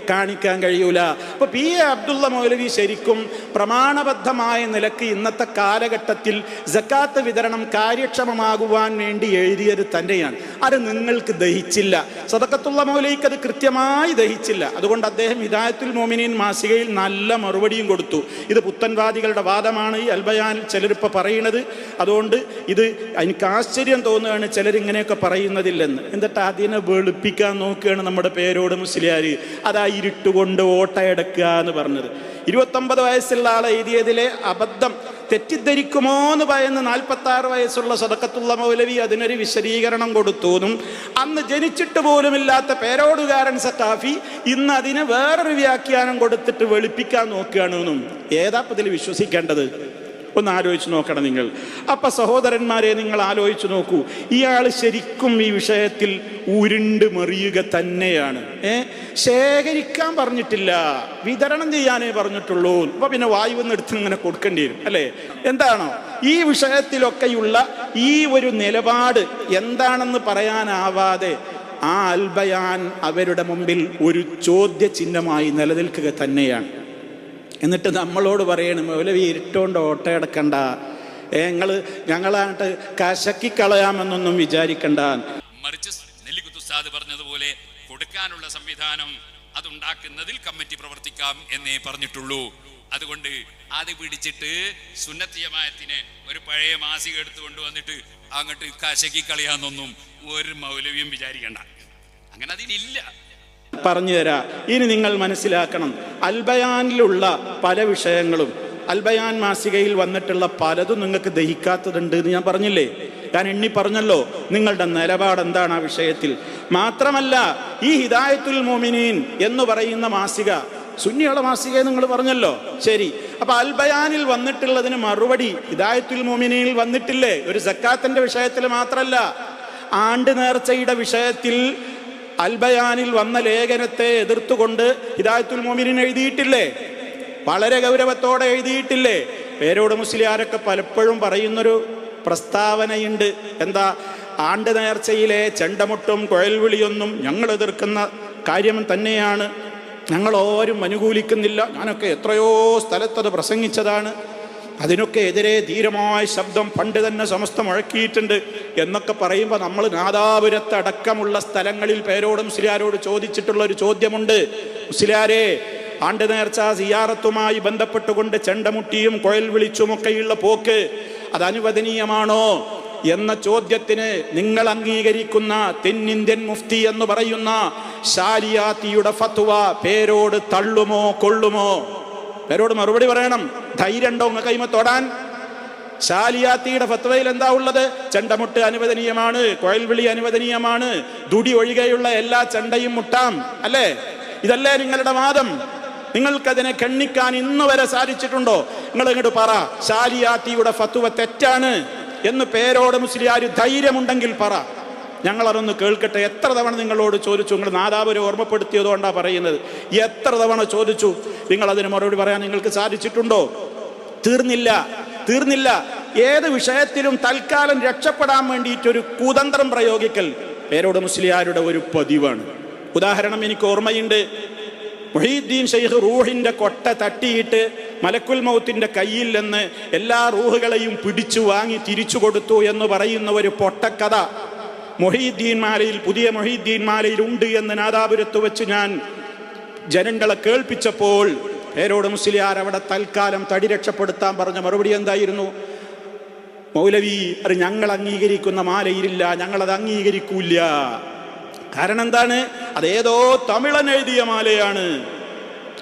കാണിക്കാൻ കഴിയൂല. അപ്പൊ പി എ അബ്ദുള്ള മൗലവി ശരിക്കും പ്രമാണബദ്ധമായ നിലയ്ക്ക് ഇന്നത്തെ കാലഘട്ടത്തിൽ ജക്കാത്ത് വിതരണം കാര്യക്ഷമമാകുവാൻ വേണ്ടി എഴുതിയത് തന്നെയാണ്. അത് നിങ്ങൾക്ക് ദഹിച്ചില്ല. സദക്കത്തുള്ള മൗലവിക്ക് അത് കൃത്യമായി ദഹിച്ചില്ല. അതുകൊണ്ട് അദ്ദേഹം ഹിദായത്തുൽ മോമിനിൻ മാസികയിൽ നല്ല മറുപടിയും കൊടുത്തു. ഇത് പുത്തൻവാദികളുടെ വാദമാണ്. ഈ അൽബയാനിൽ ചിലരിപ്പോൾ പറയുന്നത്. അതുകൊണ്ട് ഇത് എനിക്ക് ആശ്ചര്യം തോന്നുകയാണ് ചിലരിങ്ങനെയൊക്കെ പറയുന്നതില്ലെന്ന്. എന്നിട്ട് അതിനെ വെളുപ്പിക്കാൻ നോക്കുകയാണ് നമ്മുടെ പേരോട് മുസ്ലിയാർ അതാ ഇരുട്ടുകൊണ്ട് ഓട്ടയടക്കുക എന്ന് പറഞ്ഞത്. ഇരുപത്തൊമ്പത് വയസ്സുള്ള ആളെ എഴുതിയതിലെ അബദ്ധം തെറ്റിദ്ധരിക്കുമോ എന്ന് പറയുന്ന നാൽപ്പത്തി ആറ് വയസ്സുള്ള സദക്കത്തുള്ള മൗലവി അതിനൊരു വിശദീകരണം കൊടുത്തുവെന്നും അന്ന് ജനിച്ചിട്ട് പോലുമില്ലാത്ത പേരോടുകാരൻ സത്താഫി ഇന്ന് അതിന് വേറൊരു വ്യാഖ്യാനം കൊടുത്തിട്ട് വെളുപ്പിക്കാൻ നോക്കുകയാണെന്നും ഏതാപ്പതിൽ വിശ്വസിക്കേണ്ടത്? ഒന്ന് ആലോചിച്ച് നോക്കണം നിങ്ങൾ. അപ്പൊ സഹോദരന്മാരെ നിങ്ങൾ ആലോചിച്ച് നോക്കൂ. ഇയാൾ ശരിക്കും ഈ വിഷയത്തിൽ ഉരുണ്ട് മറിയുക തന്നെയാണ്. ഏ? ശേഖരിക്കാൻ പറഞ്ഞിട്ടില്ല. വിതരണം ചെയ്യാനേ പറഞ്ഞിട്ടുള്ളൂ. അപ്പൊ പിന്നെ വായുവെന്ന് എടുത്ത് ഇങ്ങനെ കൊടുക്കേണ്ടി വരും. അല്ലേ? എന്താണോ? ഈ വിഷയത്തിലൊക്കെയുള്ള ഈ ഒരു നിലപാട് എന്താണെന്ന് പറയാനാവാതെ ആ അൽബയാൻ അവരുടെ മുമ്പിൽ ഒരു ചോദ്യചിഹ്നമായി നിലനിൽക്കുക തന്നെയാണ്. എന്നിട്ട് നമ്മളോട് പറയണം മൗലവി ഇരുട്ടുകൊണ്ട് ഓട്ടയടക്കണ്ട ഞങ്ങൾ ഞങ്ങളായിട്ട് ഞങ്ങളായിട്ട് കശക്കിക്കളയാമെന്നൊന്നും വിചാരിക്കണ്ട. മറിച്ച് നെല്ലിക്കുത്ത് ഉസ്താദ് പറഞ്ഞതുപോലെ കൊടുക്കാനുള്ള സംവിധാനം അതുണ്ടാക്കുന്നതിൽ കമ്മിറ്റി പ്രവർത്തിക്കാം എന്നേ പറഞ്ഞിട്ടുള്ളൂ. അതുകൊണ്ട് അത് പിടിച്ചിട്ട് സുന്നത്തിയമായത്തിന് ഒരു പഴയ മാസിക എടുത്തു കൊണ്ടുവന്നിട്ട് അങ്ങോട്ട് കശക്കി കളയാന്നൊന്നും ഒരു മൗലവിയും വിചാരിക്കണ്ട. അങ്ങനെ അതിലില്ല. പറഞ്ഞു തരാം. ഇനി നിങ്ങൾ മനസ്സിലാക്കണം. അൽബയാനിലുള്ള പല വിഷയങ്ങളും അൽബയാൻ മാസികയിൽ വന്നിട്ടുള്ള പലതും നിങ്ങൾക്ക് ദഹിക്കാത്തതുണ്ട് എന്ന് ഞാൻ പറഞ്ഞില്ലേ? ഞാൻ എണ്ണി പറഞ്ഞല്ലോ നിങ്ങളുടെ നിലപാട് എന്താണ് ആ വിഷയത്തിൽ? മാത്രമല്ല ഈ ഹിദായത്തുൽ മോമിനീൻ എന്ന് പറയുന്ന മാസിക സുന്നിയുള്ള മാസിക നിങ്ങൾ പറഞ്ഞല്ലോ. ശരി. അപ്പൊ അൽബയാനിൽ വന്നിട്ടുള്ളതിന് മറുപടി ഹിദായത്തുൽ മോമിനിയിൽ വന്നിട്ടില്ലേ? ഒരു സക്കാത്തിന്റെ വിഷയത്തിൽ മാത്രല്ല. ആണ്ട് നേർച്ചയുടെ വിഷയത്തിൽ അൽബയാനിൽ വന്ന ലേഖനത്തെ എതിർത്തുകൊണ്ട് ഹിദായത്തുൽ മോമിനിൻ എഴുതിയിട്ടില്ലേ? വളരെ ഗൗരവത്തോടെ എഴുതിയിട്ടില്ലേ? പേരോട് മുസ്ലിയാരൊക്കെ പലപ്പോഴും പറയുന്നൊരു പ്രസ്താവനയുണ്ട്. എന്താ? ആണ്ട് നേർച്ചയിലെ ചെണ്ടമുട്ടും കുഴൽവിളിയൊന്നും ഞങ്ങൾ എതിർക്കുന്ന കാര്യം തന്നെയാണ്. ഞങ്ങൾ ഓരും അനുകൂലിക്കുന്നില്ല. ഞാനൊക്കെ എത്രയോ സ്ഥലത്തത് പ്രസംഗിച്ചതാണ്. അതിനൊക്കെ എതിരെ ധീരമായ ശബ്ദം പണ്ട് തന്നെ സമസ്ത മുഴക്കിയിട്ടുണ്ട് എന്നൊക്കെ പറയുമ്പോൾ നമ്മൾ നാദാപുരത്ത് അടക്കമുള്ള സ്ഥലങ്ങളിൽ പേരോടും മുസ്ലിയാരോട് ചോദിച്ചിട്ടുള്ള ഒരു ചോദ്യമുണ്ട്. മുസ്ലിയാരെ ആണ്ട് നേർച്ച സിയാറത്തുമായി ബന്ധപ്പെട്ടുകൊണ്ട് ചെണ്ടമുട്ടിയും കുഴൽ വിളിച്ചുമൊക്കെയുള്ള പോക്ക് അത് അനുവദനീയമാണോ എന്ന ചോദ്യത്തിന് നിങ്ങൾ അംഗീകരിക്കുന്ന തെന്നിന്ത്യൻ മുഫ്തി എന്ന് പറയുന്ന ഷാലിയാത്തിയുടെ ഫത്വ പേരോട് തള്ളുമോ കൊള്ളുമോ? പേരോട് മറുപടി പറയണം. ധൈര്യം ഉണ്ടോ ഉങ്ങ കൈമ തൊടാൻ? ശാലിയാത്തിയുടെ ഫത്വയിൽ എന്താ ഉള്ളത്? ചെണ്ടമുട്ട് അനുവദനീയമാണ് കോയൽവിളി അനുവദനീയമാണ്. ദുടി ഒഴികെയുള്ള എല്ലാ ചെണ്ടയും മുട്ടാം അല്ലേ? ഇതല്ലേ നിങ്ങളുടെ വാദം? നിങ്ങൾക്കതിനെ കണ്ണിക്കാൻ ഇന്ന് വരെ സാധിച്ചിട്ടുണ്ടോ? നിങ്ങൾ ഇങ്ങോട്ട് പറ ശാലിയാത്തിയുടെ ഫത്വ തെറ്റാണ് എന്ന് പേരോട് മുസ്ലിയാർ ധൈര്യമുണ്ടെങ്കിൽ പറ. ഞങ്ങളതൊന്ന് കേൾക്കട്ടെ. എത്ര തവണ നിങ്ങളോട് ചോദിച്ചു? നിങ്ങൾ നാദാപുരം ഓർമ്മപ്പെടുത്തിയതുകൊണ്ടാണ് പറയുന്നത്. എത്ര തവണ ചോദിച്ചു? നിങ്ങൾ അതിന് മറുപടി പറയാൻ നിങ്ങൾക്ക് സാധിച്ചിട്ടുണ്ടോ? തീർന്നില്ല. തീർന്നില്ല. ഏത് വിഷയത്തിലും തൽക്കാലം രക്ഷപ്പെടാൻ വേണ്ടിയിട്ടൊരു കുതന്ത്രം പ്രയോഗിക്കൽ പേരോട് മുസ്ലിയാരുടെ ഒരു പതിവാണ്. ഉദാഹരണം എനിക്ക് ഓർമ്മയുണ്ട്. മൊഹീദ്ദീൻ ഷെയ്ഖ് റൂഹിന്റെ കൊട്ട തട്ടിയിട്ട് മലക്കുൽ മൗത്തിന്റെ കയ്യിൽ നിന്ന് എല്ലാ റൂഹുകളെയും പിടിച്ചു വാങ്ങി തിരിച്ചു കൊടുത്തു എന്ന് പറയുന്ന ഒരു പൊട്ടക്കഥ. മൊഹീദ്ദീൻ മാലയിൽ പുതിയ മൊഹീദ്ദീൻ മാലയിൽ ഉണ്ട് എന്ന് നാദാപുരത്ത് വെച്ച് ഞാൻ ജനങ്ങളെ കേൾപ്പിച്ചപ്പോൾ പേരോട് മുസ്ലിയാർ അവിടെ തൽക്കാലം തടി രക്ഷപ്പെടുത്താൻ പറഞ്ഞ മറുപടി എന്തായിരുന്നു? മൗലവി അത് ഞങ്ങൾ അംഗീകരിക്കുന്ന മാലയിലില്ല ഞങ്ങളത് അംഗീകരിക്കൂല കാരണം എന്താണ്? അതേതോ തമിഴൻ എഴുതിയ മാലയാണ്.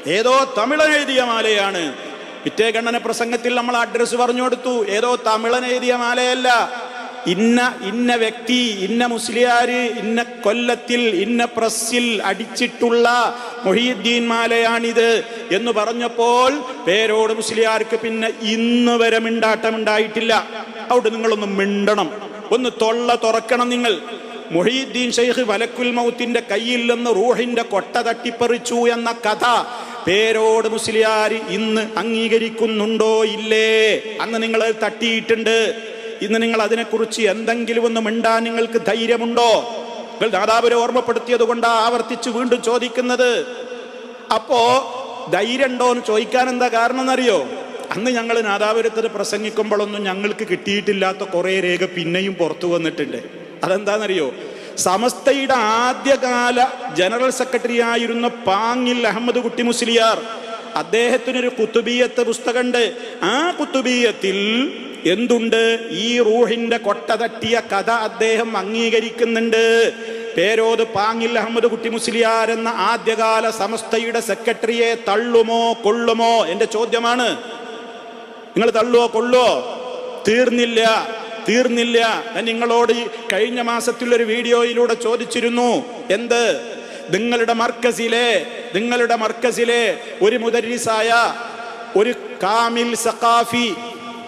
ഏതോ തമിഴൻ എഴുതിയ മാലയാണ്. പിറ്റേ ഗണ്ണന പ്രസംഗത്തിൽ നമ്മൾ അഡ്രസ്സ് പറഞ്ഞു കൊടുത്തു ഏതോ തമിഴൻ എഴുതിയ മാലയല്ല. ഇന്ന ഇന്ന വ്യക്തി ഇന്ന മുസ്ലിയാര് ഇന്ന കൊല്ലത്തിൽ ഇന്ന പ്രസ്സിൽ അടിച്ചിട്ടുള്ള മൊഹീദ്ദീൻ മാലയാണിത് എന്ന് പറഞ്ഞപ്പോൾ പേരോട് മുസ്ലിയാർക്ക് പിന്നെ ഇന്ന് വരെ മിണ്ടാട്ടം ഉണ്ടായിട്ടില്ല അവിടെ നിങ്ങളൊന്ന് മിണ്ടണം. ഒന്ന് തൊള്ള തുറക്കണം നിങ്ങൾ. മൊഹീദ്ദീൻ ഷെയ്ഖ് വലക്കുൽ മൗത്തിന്റെ കയ്യിൽ നിന്ന് റൂഹിന്റെ കൊട്ട തട്ടിപ്പറിച്ചു എന്ന കഥ പേരോട് മുസ്ലിയാർ ഇന്ന് അംഗീകരിക്കുന്നുണ്ടോ ഇല്ലേ? അന്ന് നിങ്ങൾ തട്ടിയിട്ടുണ്ട്. ഇന്ന് നിങ്ങൾ അതിനെക്കുറിച്ച് എന്തെങ്കിലും ഒന്ന് മിണ്ടാൻ നിങ്ങൾക്ക് ധൈര്യമുണ്ടോ? നിങ്ങൾ ദാതാവിനെ ഓർമ്മപ്പെടുത്തിയത് കൊണ്ടാ ആവർത്തിച്ച് വീണ്ടും ചോദിക്കുന്നത്. അപ്പോ ധൈര്യം ഉണ്ടോ എന്ന് ചോദിക്കാൻ എന്താ കാരണം എന്നറിയോ അന്ന് ഞങ്ങൾ നാദാപുരത്തിൽ പ്രസംഗിക്കുമ്പോഴൊന്നും ഞങ്ങൾക്ക് കിട്ടിയിട്ടില്ലാത്ത കുറേ രേഖ പിന്നെയും പുറത്തു വന്നിട്ടുണ്ട്. അതെന്താണെന്നറിയോ? സമസ്തയുടെ ആദ്യകാല ജനറൽ സെക്രട്ടറി ആയിരുന്ന പാങ്ങിൽ അഹമ്മദ് കുട്ടി മുസ്ലിയാർ അദ്ദേഹത്തിനൊരു കുത്തുബീയത്ത് പുസ്തകമുണ്ട്. ആ കുത്തുബീയത്തിൽ എന്തുണ്ട്? ഈ റൂഹിന്റെ കൊട്ട തട്ടിയ കഥ അദ്ദേഹം അംഗീകരിക്കുന്നുണ്ട്. പേരോത് പാങ്ങിൽ അഹമ്മദ് കുട്ടി മുസ്ലിയാർ എന്ന ആദ്യകാല സമസ്തയുടെ സെക്രട്ടറിയെ തള്ളുമോ കൊള്ളുമോ? എന്റെ ചോദ്യമാണ്. നിങ്ങൾ തള്ളുവോ കൊള്ളുവോ? തീർന്നില്ല തീർന്നില്ല. ഞാൻ നിങ്ങളോട് കഴിഞ്ഞ മാസത്തിലൊരു വീഡിയോയിലൂടെ ചോദിച്ചിരുന്നു. എന്ത്? നിങ്ങളുടെ മർക്കസിലെ നിങ്ങളുടെ മർക്കസിലെ ഒരു മുദരിസായ ഒരു കാമിൽ സഖാഫി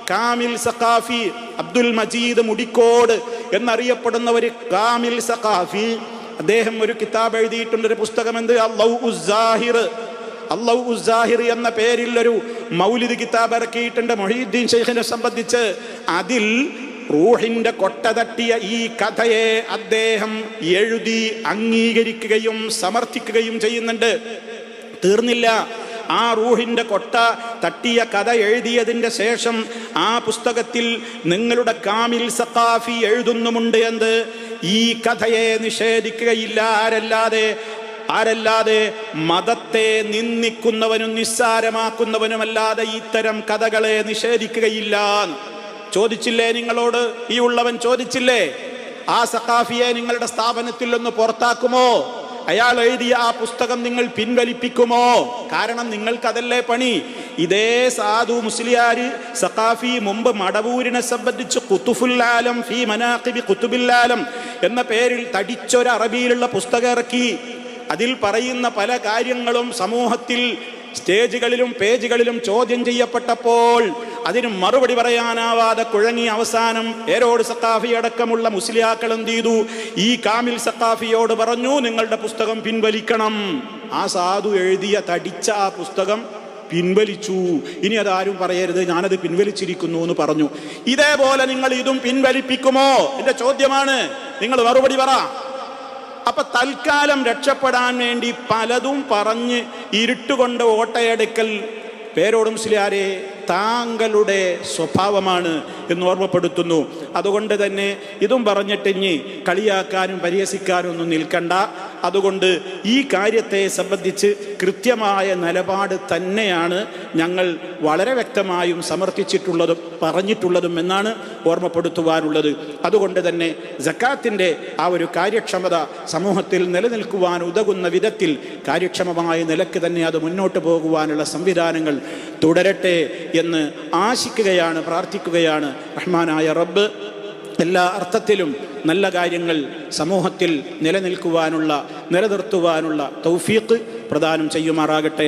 കാമിൽ സഖാഫി അബ്ദുൽ മജീദ് മുടിക്കോട് എന്നറിയപ്പെടുന്ന ഒരു കാമിൽ സഖാഫി. അദ്ദേഹം ഒരു കിതാബ് എഴുതിയിട്ടുണ്ട് ഒരു പുസ്തകം എന്ത്? അള്ളൗ ഉസാഹിർ അള്ളൗ ഉസാഹിർ എന്ന പേരിൽ ഒരു മൗലിദ് കിതാബ് ഇറക്കിയിട്ടുണ്ട് മൊഹീദ്ദീൻ ഷെയ്ഖിനെ സംബന്ധിച്ച്. അതിൽ റൂഹിന്റെ കൊട്ട തട്ടിയ ഈ കഥയെ അദ്ദേഹം എഴുതി അംഗീകരിക്കുകയും സമർത്ഥിക്കുകയും ചെയ്യുന്നുണ്ട്. തീർന്നില്ല. ആ റൂഹിന്റെ കൊട്ട തട്ടിയ കഥ എഴുതിയതിന്റെ ശേഷം ആ പുസ്തകത്തിൽ നിങ്ങളുടെ കാമിൽ സഖാഫി എഴുതുന്നുമുണ്ട് എന്ത്? ഈ കഥയെ നിഷേധിക്കുകയില്ല. ആരല്ലാതെ ആരല്ലാതെ മതത്തെ നിന്ദിക്കുന്നവനും നിസ്സാരമാക്കുന്നവനുമല്ലാതെ ഇത്തരം കഥകളെ നിഷേധിക്കുകയില്ല. ചോദിച്ചില്ലേ നിങ്ങളോട്? ഈ ഉള്ളവൻ ചോദിച്ചില്ലേ? ആ സഖാഫിയെ നിങ്ങളുടെ സ്ഥാപനത്തിൽ ഒന്ന് പുറത്താക്കുമോ? അയാൾ എഴുതിയ ആ പുസ്തകം നിങ്ങൾ പിൻവലിപ്പിക്കുമോ? കാരണം നിങ്ങൾക്കതല്ലേ പണി. ഇതേ സാധു മുസ്ലിയാർ സഖാഫി മുമ്പ് മടവൂരിനെ സംബന്ധിച്ച് കുത്തുഫുല്ലാലം ഫി മനാഖിബി കുത്തുബില്ലാലം എന്ന പേരിൽ തടിച്ചൊരു അറബിയിലുള്ള പുസ്തകം ഇറക്കി. അതിൽ പറയുന്ന പല കാര്യങ്ങളും സമൂഹത്തിൽ സ്റ്റേജുകളിലും പേജുകളിലും ചോദ്യം ചെയ്യപ്പെട്ടപ്പോൾ അതിന് മറുപടി പറയാനാവാതെ കുഴങ്ങി അവസാനം ഏരോട് സത്താഫി അടക്കമുള്ള മുസ്ലിയാക്കൾ എന്ത് ചെയ്തു. ഈ കാമിൽ സത്താഫിയോട് പറഞ്ഞു നിങ്ങളുടെ പുസ്തകം പിൻവലിക്കണം. ആ സാധു എഴുതിയ തടിച്ച ആ പുസ്തകം പിൻവലിച്ചു. ഇനി അതാരും പറയരുത് ഞാനത് പിൻവലിച്ചിരിക്കുന്നു എന്ന് പറഞ്ഞു. ഇതേപോലെ നിങ്ങൾ ഇതും പിൻവലിപ്പിക്കുമോ? എന്റെ ചോദ്യമാണ്. നിങ്ങൾ മറുപടി പറ. അപ്പൊ തൽക്കാലം രക്ഷപ്പെടാൻ വേണ്ടി പലതും പറഞ്ഞ് ഇരുട്ടുകൊണ്ട് ഓട്ടയെടുക്കൽ പേരോടും മുസ്ലിയാരെ താങ്കളുടെ സ്വഭാവമാണ് എന്ന് ഓർമ്മപ്പെടുത്തുന്നു. അതുകൊണ്ട് തന്നെ ഇതും പറഞ്ഞിട്ടിഞ്ഞ് കളിയാക്കാനും പരിഹസിക്കാനും ഒന്നും നിൽക്കണ്ട. അതുകൊണ്ട് ഈ കാര്യത്തെ സംബന്ധിച്ച് കൃത്യമായ നിലപാട് തന്നെയാണ് ഞങ്ങൾ വളരെ വ്യക്തമായും സമർത്ഥിച്ചിട്ടുള്ളതും പറഞ്ഞിട്ടുള്ളതും എന്നാണ് ഓർമ്മപ്പെടുത്തുവാനുള്ളത്. അതുകൊണ്ട് തന്നെ ജക്കാത്തിന്റെ ആ ഒരു കാര്യക്ഷമത സമൂഹത്തിൽ നിലനിൽക്കുവാൻ ഉതകുന്ന വിധത്തിൽ കാര്യക്ഷമമായ നിലയ്ക്ക് തന്നെ അത് മുന്നോട്ട് പോകുവാനുള്ള സംവിധാനങ്ങൾ തുടരട്ടെ എന്ന് ആശിക്കുകയാണ് പ്രാർത്ഥിക്കുകയാണ് റഹ്മാനായ റബ്ബ്. എല്ലാ അർത്ഥത്തിലും നല്ല കാര്യങ്ങൾ സമൂഹത്തിൽ നിലനിൽക്കുവാനുള്ള നിലനിർത്തുവാനുള്ള തൗഫീഖ് പ്രദാനം ചെയ്യുമാറാകട്ടെ.